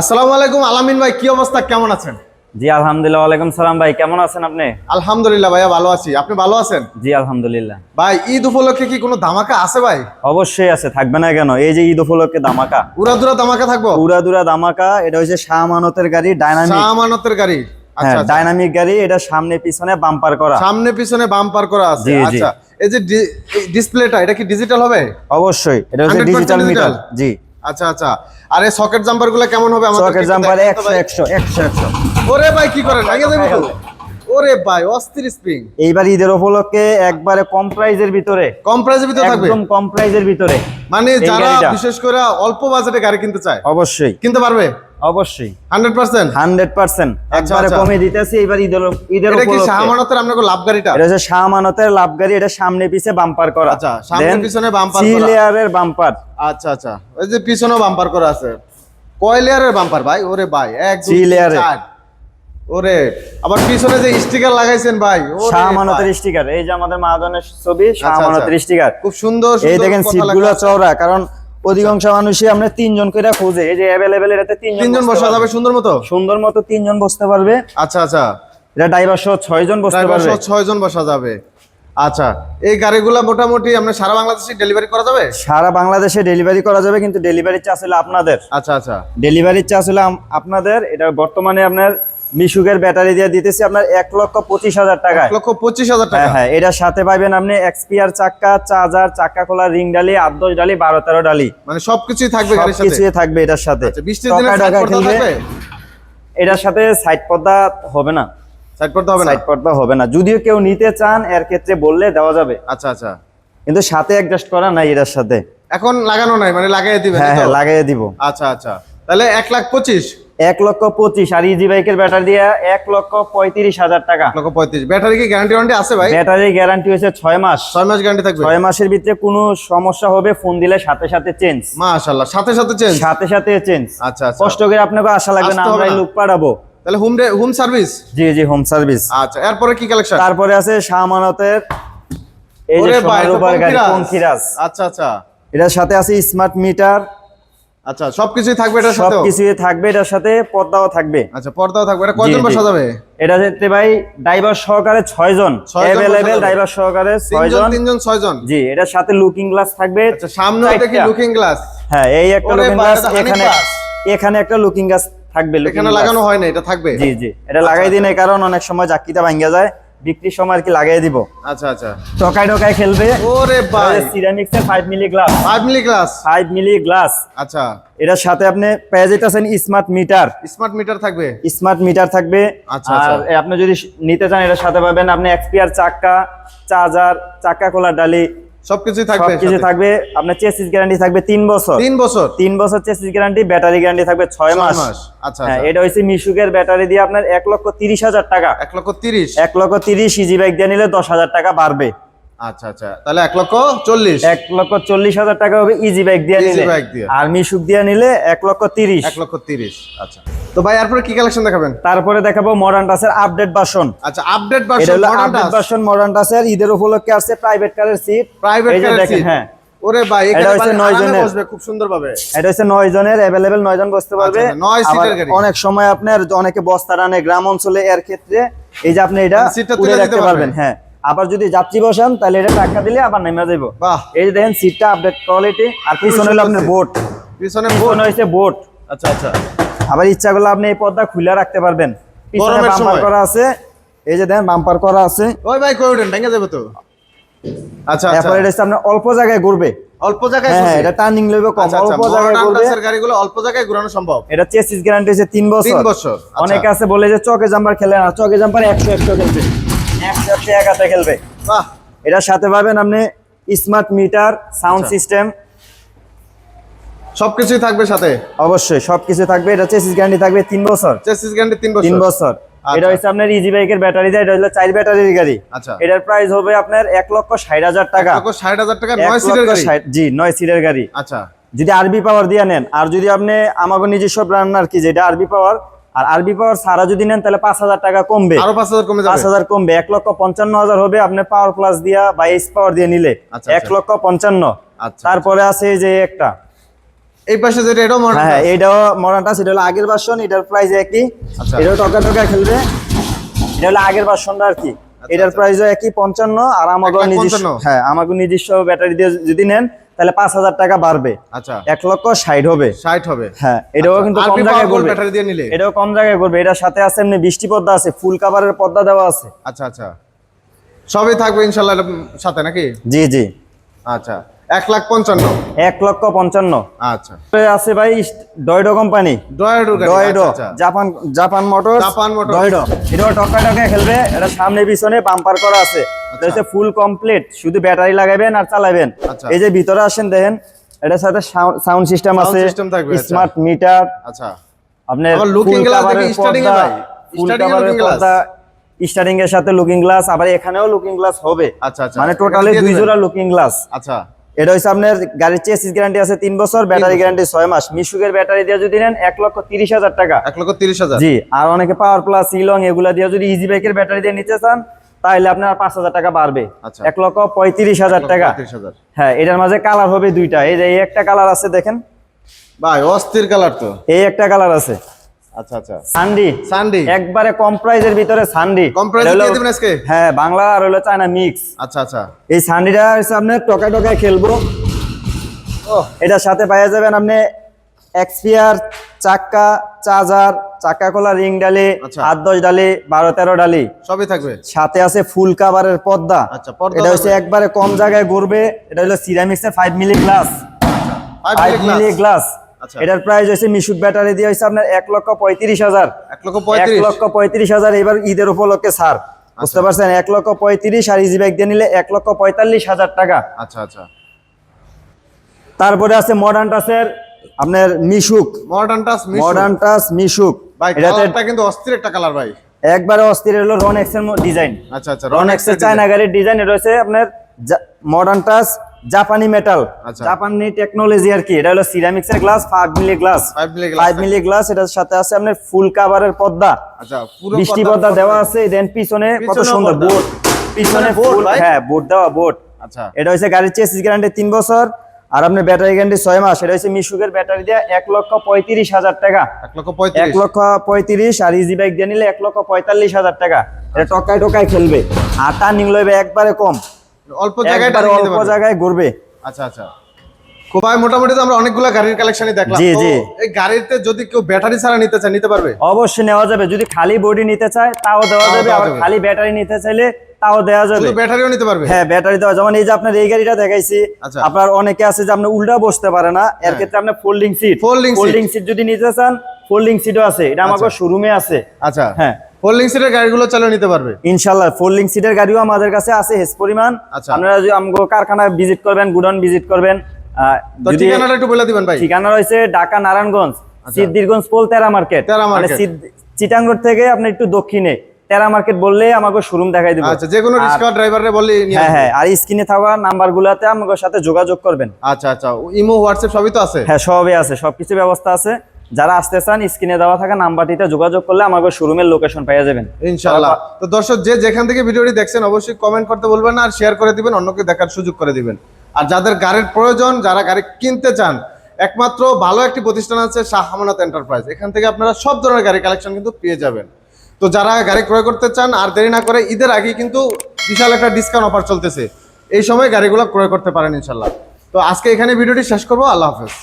আসসালামু আলাইকুম আলামিন ভাই কি অবস্থা? কেমন আছেন? জি আলহামদুলিল্লাহ ওয়ালাইকুম সালাম ভাই কেমন আছেন আপনি? আলহামদুলিল্লাহ ভাইয়া ভালো আছি। আপনি ভালো আছেন? জি আলহামদুলিল্লাহ। ভাই ঈদ উপলক্ষে কি কোনো ধামাকা আছে ভাই? অবশ্যই আছে থাকবে না কেন? এই যে ঈদ উপলক্ষে দামাকা উড়াদুরা ধামাকা থাকব? উড়া দুরা দামাকা এটা হচ্ছে শাহ আমানতের গাড়ি ডাইনামিক শাহ আমানতের গাড়ি। আচ্ছা হ্যাঁ আচ্ছা। ডাইনামিক গাড়ি এটা সামনে পিছনে বাম্পার করা। সামনে পিছনে বাম্পার করা আছে। আচ্ছা এই যে ডিসপ্লেটা এটা কি ডিজিটাল হবে? অবশ্যই এটা হচ্ছে ডিজিটাল মিটার জি। আচ্ছা আচ্ছা। আরে এই সকেট জাম্পারগুলো কেমন হবে? আমাদের সকেট জাম্পার 100 100 100 100 ওরে ভাই কি করেন? আগে তো? ওরে ভাই অস্থির স্প্রিং এইবার ঈদের উপলক্ষে একবারে কম প্রাইজের ভিতরে কম প্রাইসের ভিতরে থাকবে? একদম কম প্রাইজের ভিতরে। মানে যারা বিশেষ করে অল্প বাজেটে গাড়ি কিনতে চায় অবশ্যই। কিনতে পারবে? অবশ্যই। হান্ড্রেড পার্সেন্ট হান্ড্রেড পার্সেন্ট একবারে আচ্ছা। কমে দিতেছি এবার ঈদের ঈদের এটা কি উপলক্ষে। শাহ আপনাকে লাভ গাড়িটা? এটা হচ্ছে শাহ আমানতের লাভ গাড়ি এটা সামনে পিছে বাম্পার করা। আচ্ছা, সামনে পিছনে থ্রি করা। লেয়ারের বাম্পার আচ্ছা আচ্ছা। ওই যে পিছনেও বাম্পার করা আছে। কয় লেয়ারের বাম্পার ভাই? ওরে ভাই এক দুই। চার। ওরে আবার পিছনে যে স্টিকার লাগাইছেন ভাই ওরে শাহ স্টিকার এই যে আমাদের মহাজনের ছবি আচ্ছা, আচ্ছা। স্টিকার খুব সুন্দর এই দেখেন কথা সিট লেখা গুলো আছে। চওড়া কারণ অধিকাংশ মানুষই আমরা তিনজন করে খোঁজে এই যে অ্যাভেলেবেল এটাতে তিনজন বসা যাবে সুন্দর মতো? সুন্দর মতো তিনজন বসতে পারবে। আচ্ছা আচ্ছা। এটা ড্রাইভার সহ ছয় জন বসতে পারবে। ছয় জন বসা যাবে। আচ্ছা এই গাড়িগুলা মোটামুটি আমরা সারা বাংলাদেশে ডেলিভারি করা যাবে? সারা বাংলাদেশে ডেলিভারি করা যাবে কিন্তু ডেলিভারি চার্জ হলো আপনাদের। আচ্ছা আচ্ছা। ডেলিভারি চার্জ হলো আপনাদের এটা বর্তমানে আপনার মিশুকের ব্যাটারি দিয়ে দিতেছি আপনার এক লক্ষ পঁচিশ হাজার এক লক্ষ পঁচিশ হাজার টাকা। হ্যাঁ হ্যাঁ এটার সাথে পাবেন আপনি এক্সপিয়ার চাক্কা চার্জার চাক্কা খোলা রিং ডালি আট দশ ডালি বারো তেরো ডালি। মানে সবকিছুই থাকবে সবকিছুই থাকবে এটার সাথে। আচ্ছা টকা টকা এটার সাথে সাইড পর্দা হবে না। সাইড করতে হবে না? সাইড পর্দা হবে না। যদিও কেউ নিতে চান এর ক্ষেত্রে বললে দেওয়া যাবে। আচ্ছা আচ্ছা। কিন্তু সাথে অ্যাডজাস্ট করা নাই এটার সাথে। এখন লাগানো নাই মানে লাগাই দিবেন হ্যাঁ হ্যাঁ লাগাই দিব। আচ্ছা আচ্ছা। তাহলে এক লাখ পঁচিশ। এক লক্ষ পঁচিশ। আর ইজি বাইকের ব্যাটারি দিয়ে এক লক্ষ পঁয়ত্রিশ হাজার টাকা। লক্ষ পঁয়ত্রিশ। ব্যাটারি কি গ্যারান্টি ওয়ারেন্টি আছে ভাই? ব্যাটারি গ্যারান্টি হয়েছে ছয় মাস। ছয় মাস গ্যারান্টি থাকবে। ছয় মাসের ভিতরে কোনো সমস্যা হবে ফোন দিলে সাথে সাথে চেঞ্জ মাশাআল্লাহ সাথে সাথে চেঞ্জ সাথে সাথে চেঞ্জ আচ্ছা আচ্ছা। কষ্ট করে আপনাকে আশা লাগবে না আমরা। লোক পাঠাবো তাহলে হোম হোম সার্ভিস জি জি হোম সার্ভিস আচ্ছা এরপরে কি কালেকশন তারপরে আছে শাহমানতের এই যে সোনার উপর গাড়ি আচ্ছা আচ্ছা। এটার সাথে আছে স্মার্ট মিটার আচ্ছা সবকিছুই থাকবে এটার সাথে সবকিছুই থাকবে এটার সাথে পর্দাও থাকবে। আচ্ছা পর্দাও থাকবে। এটা কয়জন। বসা যাবে এটা হচ্ছে ভাই ড্রাইভার সহকারে ছয় জন যাবে। ড্রাইভার সহকারে ছয় তিনজন জন তিনজন ছয়জন? জি এটার সাথে লুকিং গ্লাস থাকবে। আচ্ছা সামনে দেখি চারটা। লুকিং গ্লাস হ্যাঁ এই একটা লুকিং গ্লাস এখানে এখানে একটা লুকিং গ্লাস থাকবে এখানে লাগানো হয় না এটা থাকবে? জি জি এটা লাগাই দিন এই কারণ অনেক সময় জাকিটা ভাঙ্গা যায়। বিক্রির সময় আর কি লাগাই দিব। আচ্ছা আচ্ছা। টকায় টকায় খেলবে। ওরে ভাই। সিরামিক্সের 5 milli glass 5 milli glass 5 milli glass আচ্ছা। এটার সাথে আপনি পেয়ে যেতেছেন স্মার্ট মিটার স্মার্ট মিটার থাকবে? স্মার্ট মিটার থাকবে। আচ্ছা, আর আচ্ছা। আপনি যদি নিতে চান এটার সাথে পাবেন আপনি এক্সপিআর চাকা চার্জার চাকা খোলার ডালি সবকিছুই থাকবে সবকিছু থাকবে আপনার চেসিস গ্যারান্টি থাকবে তিন বছর। তিন বছর? তিন বছর চেসিস গ্যারান্টি ব্যাটারি গ্যারান্টি থাকবে ছয় ছয় মাস। মাস। আচ্ছা হ্যাঁ আচ্ছা। এটা হচ্ছে মিশুকের ব্যাটারি দিয়ে আপনার এক লক্ষ তিরিশ হাজার টাকা। এক লক্ষ তিরিশ? এক লক্ষ তিরিশ ইজি বাইক দিয়ে নিলে দশ হাজার টাকা বাড়বে। আচ্ছা আচ্ছা। তাহলে এক লক্ষ চল্লিশ? এক লক্ষ চল্লিশ হাজার টাকা হবে ইজি বাইক দিয়ে নিলে। আর মিশুক দিয়ে নিলে এক লক্ষ তিরিশ। এক লক্ষ তিরিশ আচ্ছা। তো ভাই এরপরে কি কালেকশন দেখাবেন? তারপরে দেখাবো মডার্ন টাসের আপডেট ভার্সন আচ্ছা আপডেট এটা ভার্সন হলো মডার্ন আপডেট ভার্সন মডার্ন টাসের ঈদের উপলক্ষে আসছে প্রাইভেট কারের সিট প্রাইভেট যে দেখেন হ্যাঁ। ওরে ভাই এটা হচ্ছে মানে নয় জনের। বসবে খুব সুন্দর ভাবে। এটা হচ্ছে নয় জনের অ্যাভেলেবেল নয় জন বসতে পারবে। আচ্ছা, নয় সিটের গাড়ি। অনেক সময় আপনার অনেকে বস্তা টানে গ্রাম অঞ্চলে এর ক্ষেত্রে এই যে আপনি এটা মানে সিটটা তুলে রাখতে পারবেন। হ্যাঁ। আবার যদি যাত্রী বসান তাহলে এটা টাকা দিলে আবার নেমে যাব বাহ। এই যে দেখেন সিটটা আপডেট কোয়ালিটি আর পিছনে হলো আপনার বোট পিছনে পিছনে হয়েছে বোট আচ্ছা আচ্ছা। আবার ইচ্ছা করলে আপনি এই পর্দা খুলে রাখতে পারবেন। পিছনে বাম্পার করা আছে এই যে দেখেন বাম্পার করা আছে। ওই ভাই কই ভেঙে যাবে তো? আচ্ছা তারপরে এটা হচ্ছে অল্প জায়গায় ঘুরবে। অল্প জায়গায় হ্যাঁ এটা টার্নিং লেবে কম অল্প জায়গায় ঘুরবে। গাড়িগুলো অল্প জায়গায় ঘোরানো সম্ভব? এটা চেসিস গ্যারান্টি হচ্ছে তিন বছর। তিন বছর। অনেকে আছে বলে যে চকে জাম্পার খেলে না চকে জাম্পার খেলবে। খেলবে। বাহ। এটার সাথে পাবেন আপনি স্মার্ট মিটার সাউন্ড। সিস্টেম সবকিছুই থাকবে সাথে? অবশ্যই সবকিছু থাকবে। এটা চেসিস গ্যারান্টি থাকবে তিন বছর। চেসিস গ্যারান্টি তিন বছর তিন বছর। আচ্ছা। এটা হচ্ছে আপনার ইজি বাইকের ব্যাটারি দেয় এটা হলো চার ব্যাটারির গাড়ি। আচ্ছা। এটার প্রাইস হবে আপনার এক লক্ষ ষাট হাজার টাকা। লক্ষ ষাট হাজার টাকা এক নয় সিটের গাড়ি? জি নয় সিটের গাড়ি। আচ্ছা। যদি আরবি পাওয়ার দিয়ে নেন আর যদি আপনি আমাকে নিজস্ব ব্র্যান্ড আর কি যেটা আরবি পাওয়ার আর আরবি পাওয়ার সারা যদি নেন তাহলে পাঁচ হাজার টাকা কমবে। আরও পাঁচ হাজার কমে পাঁচ হাজার কমবে। এক লক্ষ পঞ্চান্ন হাজার হবে আপনার পাওয়ার প্লাস দিয়া বা এইচ পাওয়ার দিয়ে নিলে। আচ্ছা, এক আচ্ছা। লক্ষ পঞ্চান্ন। তারপরে আছে এই যে একটা। এই পাশে যেটা এটাও মডেল হ্যাঁ হ্যাঁ এটাও মডার্নটা সেটা হলো আগের ভার্সন এটার প্রাইস একই। আচ্ছা। এটাও টকা টকা খেলবে। এটা হলো আগের ভার্সনটা আর কি। এটার প্রাইসও একই পঞ্চান্ন আর আমাকে নিজস্ব হ্যাঁ আমাকে নিজস্ব ব্যাটারি দিয়ে যদি নেন তাহলে পাঁচ হাজার টাকা বাড়বে। আচ্ছা। এক লক্ষ ষাট হবে। ষাট হবে। হ্যাঁ এটাও কিন্তু কম জায়গায় করবে। ব্যাটারি দিয়ে নিলে? এটাও কম জায়গায় করবে। এটার সাথে আছে এমনি বৃষ্টি পর্দা আছে ফুল কাভারের পর্দা দেওয়া আছে। আচ্ছা আচ্ছা। সবই থাকবে ইনশাল্লাহ সাথে নাকি? জি জি। আচ্ছা। এক লাখ পঞ্চান্ন এক লক্ষ পঞ্চান্ন আচ্ছা আছে ভাই ডয়ডো কোম্পানি ডয়েডো ডয়ডো আচ্ছা, আচ্ছা। Japan Japan motor Japan Motors। ডয়ডো এটাও টক্কা টক্কা খেলবে এটা সামনে পিছনে বাম্পার করা আছে এটা হচ্ছে ফুল কমপ্লিট শুধু ব্যাটারি লাগাবেন আর চালাবেন আচ্ছা। এই যে ভিতরে আসেন দেখেন এটার সাথে সাউন্ড সিস্টেম আছে আচ্ছা। স্মার্ট মিটার আচ্ছা আপনার glass cover দেখি starting এ ভাই। glass। পর্দা, starting এর সাথে লুকিং গ্লাস আবার এখানেও লুকিং গ্লাস হবে আচ্ছা, আচ্ছা। মানে টোটালি দুই জোড়া লুকিং গ্লাস আচ্ছা এটা হচ্ছে আপনার গাড়ির চেসিস গ্যারান্টি আছে তিন বছর ব্যাটারি গ্যারান্টি ছয় মাস। মিশুকের ব্যাটারি দিয়ে যদি নেন এক লক্ষ তিরিশ হাজার টাকা। এক লক্ষ তিরিশ হাজার। জি আর অনেকে পাওয়ার প্লাস ইলং এগুলা দিয়ে যদি ইজি বাইকের ব্যাটারি দিয়ে নিতে চান তাহলে আপনার পাঁচ হাজার টাকা বাড়বে। আচ্ছা। এক লক্ষ পঁয়ত্রিশ হাজার টাকা। হ্যাঁ এটার মাঝে কালার হবে দুইটা। এই যে এই একটা কালার আছে দেখেন। ভাই অস্থির কালার তো। এই একটা কালার আছে। আচ্ছা আচ্ছা। সানডি। সানডি। একবারে কম প্রাইজের ভিতরে সানডি। কম এটা হলো- দিয়ে দিবেন আজকে? হ্যাঁ বাংলা আর হলো চায়না মিক্স আচ্ছা আচ্ছা। এই সানডিটা হচ্ছে আপনার টকায় টকায় খেলব। ও এটার সাথে পাওয়া যাবেন আপনি এক্সপিয়ার চাক্কা চার্জার চাক্কা খোলা রিং ডালি আচ্ছা। আট দশ ডালি বারো তেরো ডালি। সবই থাকবে? সাথে আছে ফুল কাভারের পর্দা। আচ্ছা, এটা হচ্ছে একবারে কম জায়গায় ঘুরবে এটা হলো সিরামিক্সের five milli glass five milli glass আচ্ছা। এটার প্রাইস হচ্ছে মিশুক ব্যাটারি দিয়ে হচ্ছে আপনার এক লক্ষ পঁয়ত্রিশ হাজার। এক লক্ষ পঁয়ত্রিশ। হাজার এবার ঈদের উপলক্ষে ছাড়। বুঝতে পারছেন? এক লক্ষ পঁয়ত্রিশ আর ইজি ব্যাগ দিয়ে নিলে এক লক্ষ পঁয়তাল্লিশ হাজার টাকা। আচ্ছা আচ্ছা। তারপরে আছে মডার্ন টাচের আপনার Mishuk. Modern touch modern touch Mishuk. ভাই এটাতে কিন্তু অস্থির একটা কালার ভাই। একবারে অস্থির হলো রন এক্সের ডিজাইন আচ্ছা আচ্ছা রন এক্সের চায়না গাড়ির ডিজাইন এটা হচ্ছে আপনার মডার্ন টাচ জাপানি মেটাল আচ্ছা। জাপানি টেকনোলজি আর কি। এটা হলো সিরামিক্স এর glass five milli glass 5 milli glass five milli glass এটার সাথে আছে আপনার ফুল কাভারের পর্দা। আচ্ছা পুরো বৃষ্টি পর্দা দেওয়া আছে দেন পিছনে কত সুন্দর। বোর্ড পিছনে ফুল হ্যাঁ বোর্ড দেওয়া বোর্ড আচ্ছা। এটা হচ্ছে গাড়ির চেসিস গ্যারান্টি তিন বছর আর আপনার ব্যাটারি গ্যারান্টি ছয় মাস। এটা হচ্ছে মিশুকের ব্যাটারি দিয়ে এক লক্ষ পঁয়ত্রিশ হাজার টাকা। এক লক্ষ এক পঁয়ত্রিশ লক্ষ পঁয়ত্রিশ আর ইজি বাইক দিয়ে নিলে এক লক্ষ পঁয়তাল্লিশ হাজার টাকা। এটা টকায় টকায় খেলবে। আর টার্নিং লইবে একবারে কম। অল্প জায়গায় অল্প। জায়গায় ঘুরবে আচ্ছা আচ্ছা। মোটামুটি তো আমরা অনেকগুলো গাড়ির কালেকশনই দেখলাম। জি, জি। এই গাড়িতে যদি কেউ ব্যাটারি ছাড়া নিতে চায় নিতে পারবে? অবশ্যই নেওয়া যাবে। যদি খালি বডি নিতে চায় তাও দেওয়া যাবে। যাবে। খালি ব্যাটারি নিতে চাইলে তাও দেওয়া যাবে। ব্যাটারিও নিতে পারবে? হ্যাঁ ব্যাটারি দেওয়া। যেমন এই যে আপনার এই গাড়িটা দেখাইছি আচ্ছা। আপনার অনেকে আছে যে আপনি উল্টা বসতে পারে না। এর হ্যাঁ। ক্ষেত্রে আপনার ফোল্ডিং সিট ফোল্ডিং সিট যদি নিতে চান ফোল্ডিং সিটও আছে। এটা আচ্ছা। শোরুমে আছে। আচ্ছা। হ্যাঁ। ফোল্ডিং সিটের গাড়িগুলো চালিয়ে নিতে পারবে? ফোল্ডিং সিটের গাড়িও আমাদের কাছে আছে হেস পরিমাণ। আচ্ছা। আপনারা যদি আমগো কারখানা ভিজিট করবেন গুডন ভিজিট করবেন ঠিকানাটা একটু বলে দিবেন ভাই। ঠিকানা রয়েছে ঢাকা নারায়ণগঞ্জ আচ্ছা। সিদ্দিরগঞ্জ পোল তেরা মার্কেট। তেরা মানে। চিটাং রোড থেকে আপনি একটু দক্ষিণে তেরা মার্কেট বললে আমাকে শোরুম দেখাই দিব। আচ্ছা যে কোনো রিক্সা ড্রাইভারে বললি হ্যাঁ হ্যাঁ আর স্ক্রিনে থাকা নাম্বার গুলাতে আমাদের সাথে যোগাযোগ করবেন। আচ্ছা আচ্ছা ইমো হোয়াটসঅ্যাপ সবই তো আছে? হ্যাঁ সবই আছে সবকিছু ব্যবস্থা আছে। যারা আসতে চান স্ক্রিনে দেওয়া থাকা নাম্বারটিতে যোগাযোগ করলে আমাকে শোরুমের লোকেশন পেয়ে যাবেন। ইনশাআল্লাহ। তো দর্শক যে যেখান থেকে ভিডিওটি দেখছেন অবশ্যই কমেন্ট করতে বলবেন না আর শেয়ার করে দিবেন অন্যকে দেখার সুযোগ করে দিবেন। আর যাদের গাড়ির প্রয়োজন যারা গাড়ি কিনতে চান একমাত্র ভালো একটি প্রতিষ্ঠান আছে শাহ আমানত এন্টারপ্রাইজ এখান থেকে আপনারা সব ধরনের গাড়ি কালেকশন কিন্তু পেয়ে যাবেন। তো যারা গাড়ি ক্রয় করতে চান আর দেরি না করে ঈদের আগে কিন্তু বিশাল একটা ডিসকাউন্ট অফার চলতেছে। এই সময় গাড়িগুলো ক্রয় করতে পারেন ইনশাল্লাহ তো আজকে এখানে ভিডিওটি শেষ করব। আল্লাহ হাফেজ।